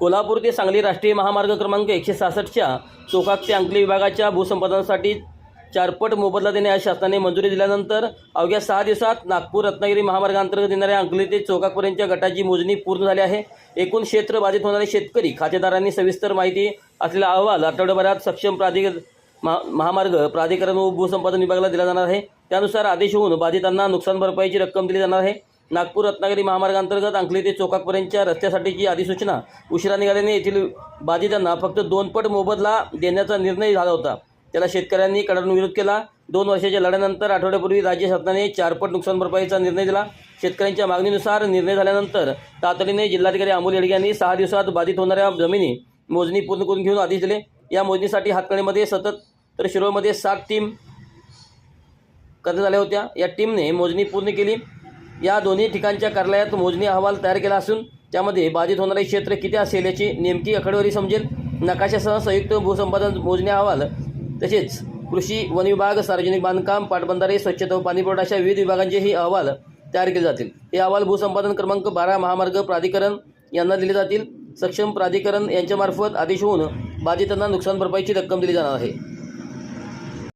कोल्हापूर ते सांगली राष्ट्रीय महामार्ग क्रमांक एकशे सहासष्टच्या चोकाक ते अंकली विभागाच्या भूसंपादनासाठी चारपट मोबदला देण्यास शासनाने मंजुरी दिल्यानंतर अवघ्या सहा दिवसात नागपूर रत्नागिरी महामार्गांतर्गत येणाऱ्या अंकली ते चौकापर्यंतच्या गटाची मोजणी पूर्ण झाली आहे. एकूण क्षेत्र बाधित होणारे शेतकरी खातेदारांनी सविस्तर माहिती असलेला अहवाल आठवड्याभरात सक्षम प्राधिक महा महामार्ग प्राधिकरण व भूसंपादन विभागाला दिला जाणार आहे. त्यानुसार आदेश होऊन बाधितांना नुकसान भरपाईची रक्कम दिली जाणार आहे. नागपूर रत्नागिरी महामार्गांतर्गत अंकली ते चोकाकपर्यंतच्या रस्त्यासाठीची अधिसूचना. उशिरा निघाल्याने येथील बाधितांना फक्त दोन पट मोबदला देण्याचा निर्णय झाला होता. त्याला शेतकऱ्यांनी कडाडून विरोध केला. दोन वर्षाच्या लढ्यानंतर आठवड्यापूर्वी राज्य शासनाने चारपट नुकसान भरपाईचा निर्णय दिला. शेतकऱ्यांच्या मागणीनुसार निर्णय झाल्यानंतर तातडीने जिल्हाधिकारी अमोल येडगे यांनी सहा दिवसात बाधित होणाऱ्या जमिनी मोजणी पूर्ण करून घेऊन आदेश दिले. या मोजणीसाठी हातकणीमध्ये सतत तर शिरोळमध्ये सात टीम करण्यात आल्या होत्या. या टीमने मोजणी पूर्ण केली. या दोन्ही ठिकाणच्या कार्यालयात मोजणी अहवाल तयार केला असून त्यामध्ये बाधित होणारे क्षेत्र किती असेल याची नेमकी आकडेवारी समजेल. नकाशासह संयुक्त भूसंपादन मोजणी अहवाल तसेच कृषी वन विभाग सार्वजनिक बांधकाम पाटबंधारे स्वच्छता व पाणीपुरवठा अशा विविध विभागांचेही अहवाल तयार केले जातील. हे अहवाल भूसंपादन क्रमांक बारा महामार्ग प्राधिकरण यांना दिले जातील. सक्षम प्राधिकरण यांच्यामार्फत आदेश होऊन बाधितांना नुकसान भरपाईची रक्कम दिली जाणार आहे.